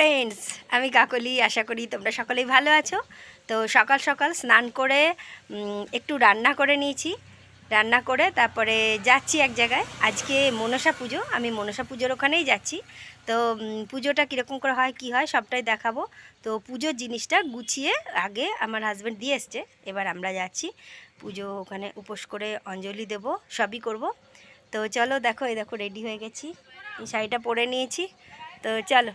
Friends আমি কাকলি, আশা করি তোমরা সকলেই ভালো আছো। তো সকাল সকাল স্নান করে একটু রান্না করে নিয়েছি। রান্না করে তারপরে যাচ্ছি এক জায়গায়। আজকে মনসা পুজো, আমি মনসা পুজোর ওখানেই যাচ্ছি। তো পুজোটা কীরকম করে হয়, কি হয় সবটাই দেখাবো। তো পুজোর জিনিসটা গুছিয়ে আগে আমার হাজব্যান্ড দিয়ে এসছে। এবার আমরা যাচ্ছি, পুজো ওখানে উপোস করে অঞ্জলি দেব, সবই করব। তো চলো দেখো, এই দেখো রেডি হয়ে গেছি। এই শাড়িটা পরে নিয়েছি। তো চলো।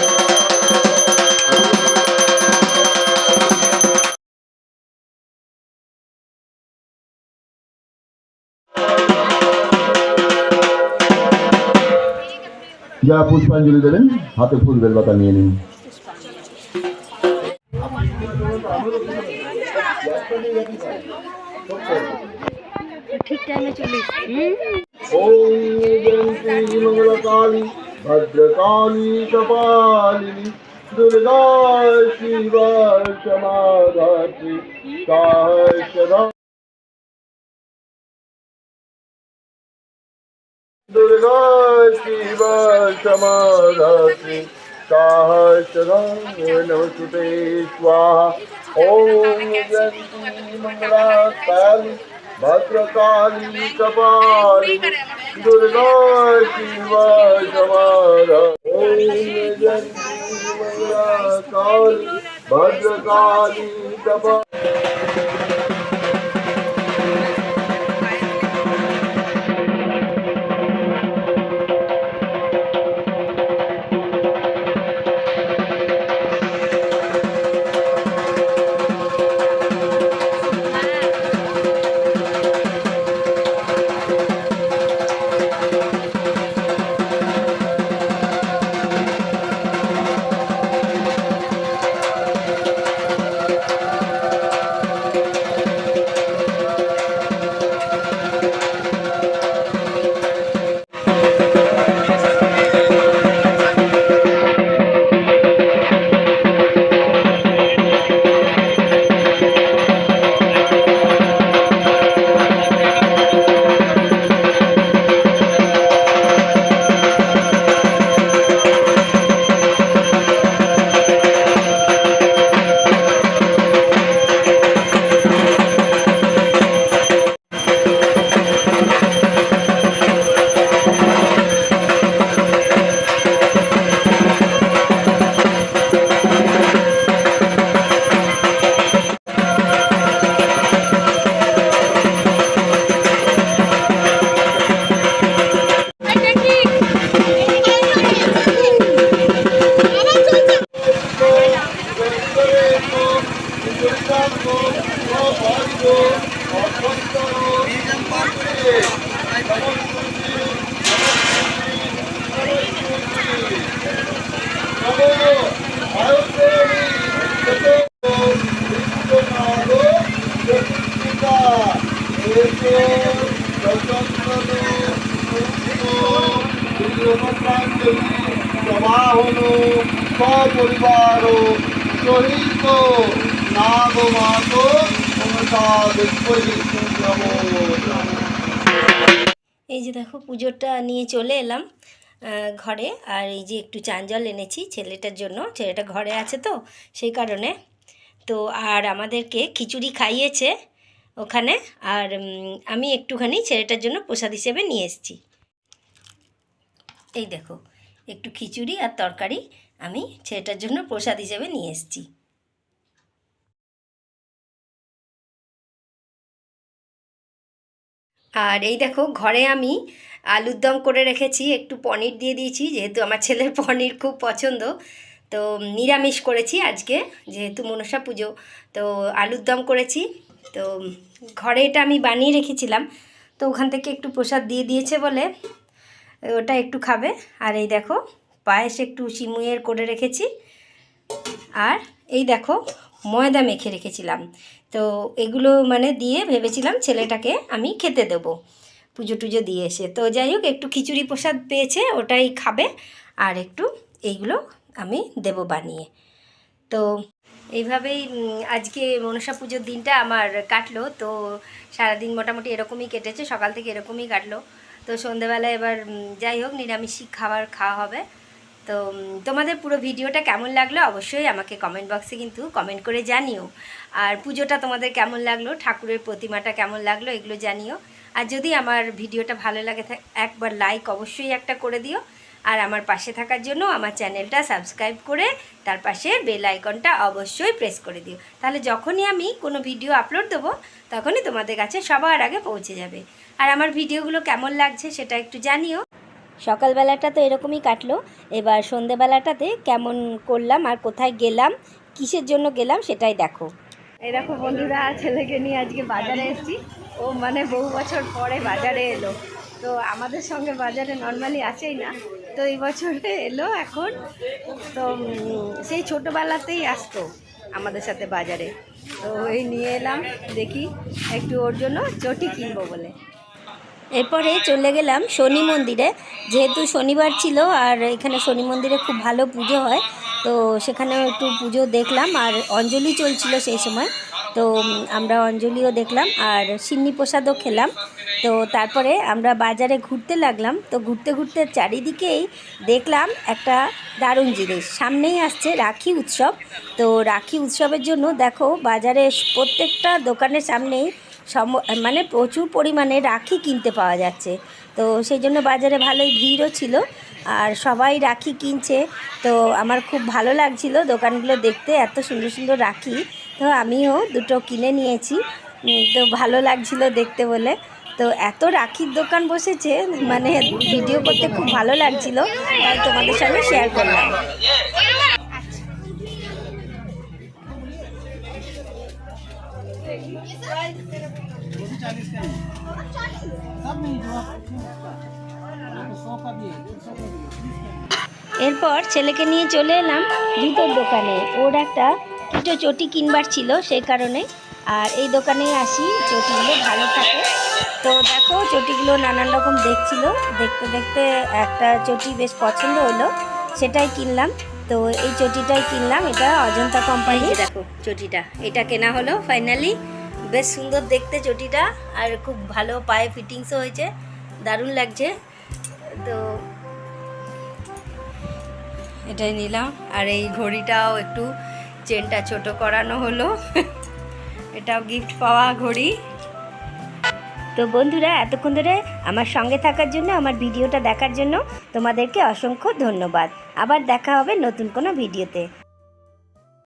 যারা পুষ্পাঞ্জলি দেবেন হাতে ফুল বেলপাতা নিয়ে নিন। দুর্গা শিবা সমাধাত্রী সদা क्षमाधात्री सहस्रा दुर्गा शिवा क्षमाधात्री सहस्रा नमस्ते स्वाहा ओम जयंती मंगलकाली भद्रकाली कपालिनी दुर्गा शिवा समारा ओम जयंती मंगलकाली भद्रकाली कपालिनी সপরিবার সহিত এই যে দেখো পুজোটা নিয়ে চলে এলাম ঘরে। আর এই যে একটু চান জল এনেছি ছেলেটার জন্য। ছেলেটা ঘরে আছে তো, সেই কারণে। তো আর আমাদেরকে খিচুড়ি খাইয়েছে ওখানে। আর আমি একটুখানি ছেলেটার জন্য প্রসাদ হিসেবে নিয়ে এসেছি। এই দেখো, একটু খিচুড়ি আর তরকারি আমি ছেলেটার জন্য প্রসাদ হিসেবে নিয়ে এসেছি। আর এই দেখো, ঘরে আমি আলুর দম করে রেখেছি, একটু পনির দিয়ে দিয়েছি, যেহেতু আমার ছেলের পনির খুব পছন্দ। তো নিরামিষ করেছি আজকে, যেহেতু মনসা পুজো, তো আলুর দম করেছি। তো ঘরে এটা আমি বানিয়ে রেখেছিলাম, তো ওখান থেকে একটু প্রসাদ দিয়ে দিয়েছে বলে ওটা একটু খাবে। আর এই দেখো, পায়েস একটু সিমুয়ের করে রেখেছি। আর এই দেখো, ময়দা মেখে রেখেছিলাম। তো এগুলো মানে দিয়ে ভেবেছিলাম ছেলেটাকে আমি খেতে দেবো, পুজো টুজো দিয়ে এসে। তো যাই হোক, একটু খিচুড়ি প্রসাদ পেয়েছে, ওটাই খাবে। আর একটু এইগুলো আমি দেব বানিয়ে। তো এইভাবেই আজকে মনসা পুজোর দিনটা আমার কাটলো। তো সারাদিন মোটামুটি এরকমই কেটেছে, সকাল থেকে এরকমই কাটলো। তো সন্ধেবেলা এবার যাই হোক নিরামিষই খাবার খাওয়া হবে। তো তোমাদের পুরো ভিডিওটা কেমন লাগল অবশ্যই আমাকে কমেন্ট বক্সে কিন্তু কমেন্ট করে জানিও। আর পুজোটা তোমাদের কেমন লাগল, ঠাকুরের প্রতিমাটা কেমন লাগল, এগুলো জানিও। আর যদি আমার ভিডিওটা ভালো লাগে একবার লাইক অবশ্যই একটা করে দিও। আর আমার পাশে থাকার জন্য আমার চ্যানেলটা সাবস্ক্রাইব করে তার পাশে বেল আইকনটা অবশ্যই প্রেস করে দিও। তাহলে যখনই আমি কোনো ভিডিও আপলোড দেবো, তখনই তোমাদের কাছে সবার আগে পৌঁছে যাবে। আর আমার ভিডিওগুলো কেমন লাগছে সেটা একটু জানিও। সকালবেলাটা তো এরকমই কাটলো। এবার সন্ধেবেলাটাতে কেমন করলাম আর কোথায় গেলাম, কিসের জন্য গেলাম সেটাই দেখো। এই দেখো বন্ধুরা, ছেলেকে নিয়ে আজকে বাজারে এসেছি। ও মানে বহু বছর পরে বাজারে এলো। তো আমাদের সঙ্গে বাজারে নর্মালি আসেই না। তো এই বছরে এলো এখন। তো সেই ছোটোবেলাতেই আসতো আমাদের সাথে বাজারে। তো এই নিয়ে এলাম, দেখি একটু ওর জন্য চটি কিনবো বলে। এরপরে চলে গেলাম শনি মন্দিরে। যেহেতু শনিবার ছিল আর এখানে শনি মন্দিরে খুব ভালো পুজো হয়, তো সেখানেও একটু পুজো দেখলাম। আর অঞ্জলি চলছিল সেই সময়। তো আমরা অঞ্জলিও দেখলাম আর সিন্নি প্রসাদও খেলাম। তো তারপরে আমরা বাজারে ঘুরতে লাগলাম। তো ঘুরতে ঘুরতে চারিদিকেই দেখলাম একটা দারুণ জিনিস। সামনেই আসছে রাখি উৎসব। তো রাখি উৎসবের জন্য দেখো বাজারে প্রত্যেকটা দোকানের সামনেই সম মানে প্রচুর পরিমাণে রাখি কিনতে পাওয়া যাচ্ছে। তো সেই জন্য বাজারে ভালোই ভিড়ও ছিল। আর সবাই রাখি কিনছে। তো আমার খুব ভালো লাগছিল দোকানগুলো দেখতে, এত সুন্দর সুন্দর রাখি। তো আমিও দুটো কিনে নিয়েছি। তো ভালো লাগছিল দেখতে বলে। তো এত রাখির দোকান বসেছে মানে ভিডিও করতে খুব ভালো লাগছিল, তাই তোমাদের সঙ্গে শেয়ার করলাম। এরপর ছেলেকে নিয়ে চলে এলাম জুতোর দোকানে। ওর একটা দুটো চটি কিনবার ছিল সেই কারণে। আর এই দোকানেই আসি, চটিগুলো ভালো থাকে। তো দেখো, চটিগুলো নানান রকম দেখছিল। দেখতে দেখতে একটা চটি বেশ পছন্দ হলো, সেটাই কিনলাম। তো এই চটিটাই কিনলাম, এটা অজন্তা কোম্পানি দেখো চটিটা, এটা কেনা হলো ফাইনালি বেশ সুন্দর দেখতে চটিটা, আর খুব ভালো পায়ে ফিটিংসও হয়েছে, দারুণ লাগছে। তো এটাই নিলাম, আর এই ঘড়িটাও একটু চেনটা ছোট করানো হলো। এটাও গিফট পাওয়া ঘড়ি। তো বন্ধুরা, এতক্ষণ ধরে আমার সঙ্গে থাকার জন্য, আমার ভিডিওটা দেখার জন্য তোমাদেরকে অসংখ্য ধন্যবাদ। আবার দেখা হবে নতুন কোনো ভিডিওতে।